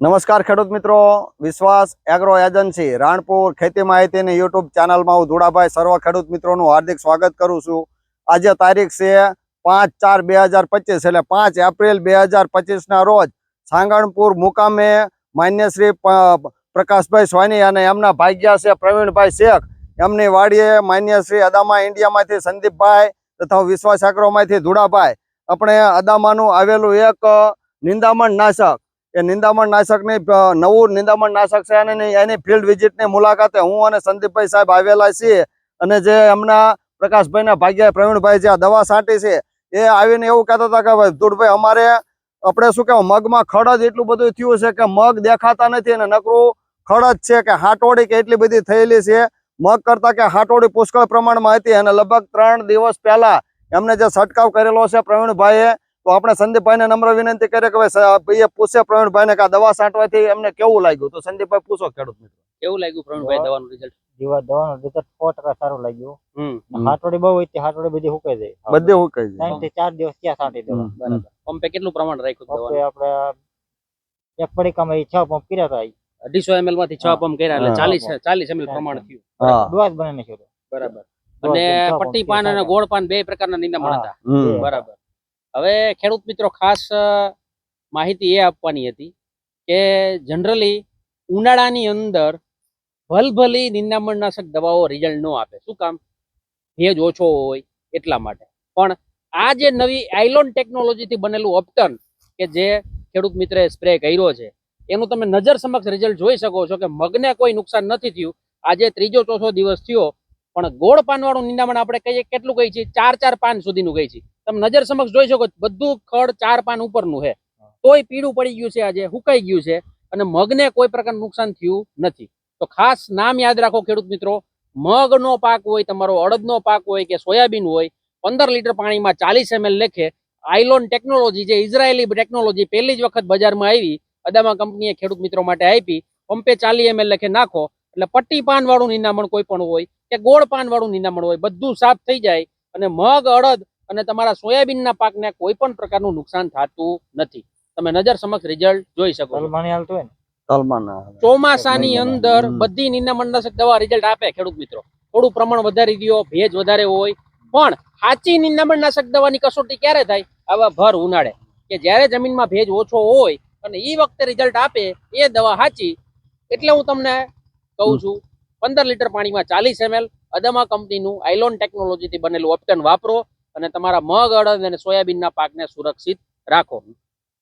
નમસ્કાર ખેડૂત મિત્રો. વિશ્વાસ એગ્રો એજન્સી, રાણપુર ખેતી માહિતીની યુટ્યુબ ચેનલમાં હું ધુડાભાઈ સર્વ ખેડૂત મિત્રોનું હાર્દિક સ્વાગત કરું છું. આજે તારીખ છે પાંચ ચાર બે હજાર પચીસ, એટલે પાંચ એપ્રિલ બે હજાર પચીસના રોજ સાંગણપુર મુકામે માન્યશ્રી પ્રકાશભાઈ સોની અને એમના ભાગ્યા છે પ્રવીણભાઈ શેખ. એમની વાડીએ માન્યશ્રી અદામા ઇન્ડિયામાંથી સંદીપભાઈ તથા વિશ્વાસ એગ્રોમાંથી ધુડાભાઈ. આપણે અદામાનું આવેલું એક નિંદામણ નાશક એ નિંદામણ નાશકની નવું નિંદામણ નાશક છે એની- ફિલ્ડ વિઝિટની મુલાકાતે હું અને સંદીપભાઈ સાહેબ આવેલા છીએ અને જે એમના પ્રકાશભાઈના ભાગ્યા પ્રવીણભાઈ જે આ દવા છાંટી છે, એ આવીને એવું કહેતા હતા કે ભાઈ ધૂળભાઈ અમારે આપણે શું કહેવાય, મગમાં ખડ જ એટલું બધું થયું છે કે મગ દેખાતા નથી અને નકરું ખડ જ છે કે હાટોડી કે એટલી બધી થયેલી છે. મગ કરતા કે હાટોડી પુષ્કળ પ્રમાણમાં હતી અને લગભગ ત્રણ દિવસ પહેલા એમને જે છંટકાવ કરેલો છે પ્રવીણભાઈએ તો આપણે સંદીપભાઈને નમ્ર વિનંતી કરીએ કે ભાઈ ભાઈએ પૂછે પ્રવીણભાઈને કે આ દવા છાંટવાથી એમને કેવું લાગ્યું? તો સંદીપભાઈ પૂછો ખેડૂત મિત્રો. કેવું લાગ્યું પ્રવીણભાઈ દવાનું રિઝલ્ટ જીવા દવાનું રિઝલ્ટ સો ટકા સારું લાગ્યું. હમ. હાટોડી બહુ હતી હાટોડી બધી હુકાઈ જાય. બધે હું કહી ત્રણથી ચાર દિવસ ત્યાં છાંટી દેવા. બરાબર. પંપે કેટલું પ્રમાણ રાખ્યું દવાનું? આપણે એક પડીકામાં છ પંપ કર્યા હતા. અઢીસો એમએલમાંથી છ પંપ કર્યા એટલે ચાલીસ ચાલીસ એમએલ પ્રમાણ થયું. બરાબર. અને પટ્ટી પાન અને. ગોળ પાન બે પ્રકારના નિંદામણ. હતા. બરાબર. હવે ખેડૂત મિત્રો, ખાસ માહિતી એ આપવાની હતી કે જનરલી ઉનાળાની અંદર ભલભલી નિંદામણનાશક દવાઓ રિઝલ્ટ ન આપે. શું કામ? ભેજ ઓછો હોય એટલા માટે. પણ આ જે નવી આઇલોન ટેકનોલોજીથી બનેલું ઓપ્ટન કે જે ખેડૂત મિત્રે સ્પ્રે કર્યો છે, એનું તમે નજર સમક્ષ રિઝલ્ટ જોઈ શકો છો કે મગને કોઈ નુકસાન નથી થયું. આજે ત્રીજો ચોથો દિવસ થયો, પણ ગોળ પાનવાળું નિંદામણ આપણે કહીએ, કેટલું કહીએ છીએ ચાર ચાર પાન સુધીનું કહીએ છીએ તમે નજર સમક્ષ જોઈ શકો બધું ખડ ચાર પાન ઉપરનું છે. તોય પીળું પડી ગયું છે આજે હુકાઈ ગયું છે અને મગને કોઈ પ્રકારનું નુકસાન થયું નથી. તો ખાસ નામ યાદ રાખો ખેડૂત મિત્રો મગનો પાક હોય તમારો અડદનો પાક હોય કે સોયાબીન હોય પંદર લીટર પાણીમાં ચાલીસ એમએલ લેખે આઇલોન ટેકનોલોજી જે ઇઝરાયેલી ટેકનોલોજી પહેલી જ વખત બજારમાં આવી અદામા કંપનીએ ખેડૂત મિત્રો માટે આપી પંપે ચાલી એમએલ લેખે નાખો એટલે પટ્ટી પાન વાળું નિનામણ કોઈ પણ હોય કે ગોળ પાન વાળું નિનામણ હોય બધું સાફ થઈ જાય અને મગ અડદ અને તમારા સોયાબીનના પાકને કોઈ પણ પ્રકારનું નુકસાન થતું નથી. તમે નજર સમક્ષ રિઝલ્ટ જોઈ શકો ચોમાસાની અંદર બધી નિંદામણનાશક દવા રિઝલ્ટ આપે ખેડૂત મિત્રો. થોડું પ્રમાણ વધારી દો ભેજ વધારે હોય. પણ સાચી નિંદામણનાશક દવાની કસોટી ક્યારે થાય? આવા ભર ઉનાળે. કે જ્યારે જમીનમાં ભેજ ઓછો હોય અને એ વખતે રિઝલ્ટ આપે એ દવા સાચી. એટલે હું તમને કહું છું પંદર લીટર પાણીમાં ચાલીસ એમએલ અદમા કંપનીનું આઇલોન ટેકનોલોજીથી બનેલું ઓપ્ટન વાપરો. અને તમારા મગ અડદ અને સોયાબીનના પાકને સુરક્ષિત રાખો.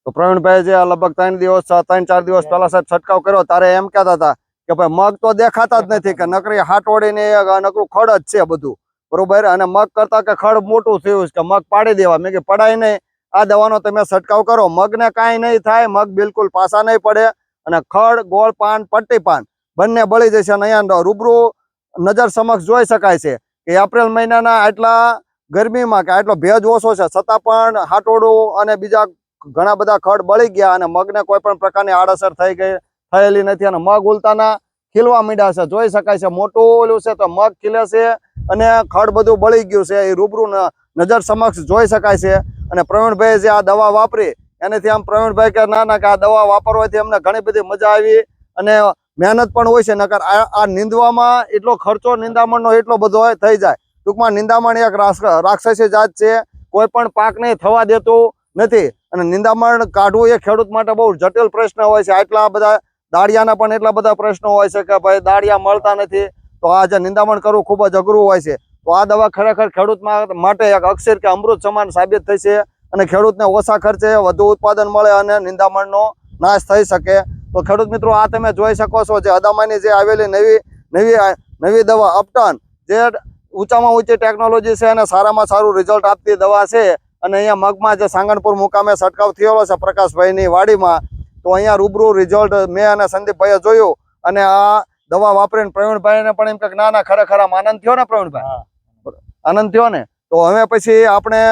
તો પ્રવીણભાઈ જે લગભગ ત્રણ દિવસ ત્રણ ચાર દિવસ પહેલા સાહેબ છંટકાવ કર્યો તારે એમ કહેતા હતા કે ભાઈ મગ તો દેખાતા જ નથી કે નકરી હાટોડી ને નકરું ખડ જ છે બધું. બરોબર? અને મગ કરતા કે ખડ મોટું થયું છે કે મગ પાડી દેવા. મેં કે પડાય નહીં. આ દવાનો તમે છંટકાવ કરો. મગને કાંઈ નહીં થાય. મગ બિલકુલ પાસા નહીં પડે. અને ખડ ગોળ પાન પટ્ટી પાન બંને બળી જશે અને અહીંયા રૂબરૂ નજર સમક્ષ જોઈ શકાય છે કે એપ્રિલ મહિનાના આટલા ગરમીમાં કે આટલો ભેજ ઓછો છે, છતાં પણ હાટોડું અને બીજા ઘણા બધા ખડ બળી ગયા અને મગને કોઈ પણ પ્રકારની આડઅસર થઈ ગઈ, થયેલી નથી અને મગ ઉલતાના ખીલવા મીડ્યા છે. જોઈ શકાય છે મોટું ઓલું છે તો મગ ખીલે છે અને ખડ બધું બળી ગયું છે, એ રૂબરૂ નજર સમક્ષ જોઈ શકાય છે. અને પ્રવીણભાઈ જે આ દવા વાપરી, એનાથી આમ પ્રવીણભાઈ કે ના ના, કે આ દવા વાપરવાથી અમને ઘણી બધી મજા આવી અને મહેનત પણ હોય છે, નકર આ નીંદવામાં એટલો ખર્ચો, નિંદામણનો એટલો બધો થઈ જાય. ટૂંકમાં નિંદામણ એક રાક્ષ- રાક્ષસી જાત છે. કોઈ પણ પાકને થવા દેતું નથી. અને નિંદામણ કાઢવું એ ખેડૂત માટે બહુ જટિલ પ્રશ્ન હોય છે. આટલા બધા દાળિયાના પણ એટલા બધા પ્રશ્નો હોય છે કે ભાઈ દાળિયા મળતા નથી. તો આ જે નિંદામણ કરવું ખૂબ જ અઘરું હોય છે. તો આ દવા ખરેખર ખેડૂત માટે એક અક્ષર કે અમૃત સમાન સાબિત થઈ છે અને ખેડૂતને ઓછા ખર્ચે વધુ ઉત્પાદન મળે અને નિંદામણનો નાશ થઈ શકે. તો ખેડૂત મિત્રો, આ તમે જોઈ શકો છો જે અદામાની જે આવેલી નવી નવી નવી દવા અપટન, જે ઊંચામાં ઊંચી ટેકનોલોજી છે અને સારામાં સારું રિઝલ્ટ આપતી દવા છે. અને અહીંયા મગમાં જે સાંગણપુર મુકામે છંટકાવ થયેલો છે પ્રકાશભાઈની વાડીમાં તો અહીંયા રૂબરૂ રિઝલ્ટ મેં અને સંદીપભાઈએ જોયું. અને આ દવા વાપરીને પ્રવીણભાઈને પણ એમ કે ના ના ખરેખર આમ આનંદ થયો ને પ્રવીણભાઈ? આનંદ થયો ને? તો હવે પછી આપણે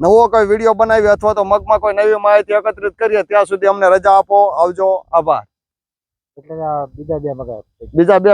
નવો કોઈ વીડિયો બનાવી અથવા તો મગમાં કોઈ નવી માહિતી એકત્રિત કરીએ ત્યાં સુધી અમને રજા આપો. આવજો. આભાર. એટલે બીજા બે મગા બીજા બે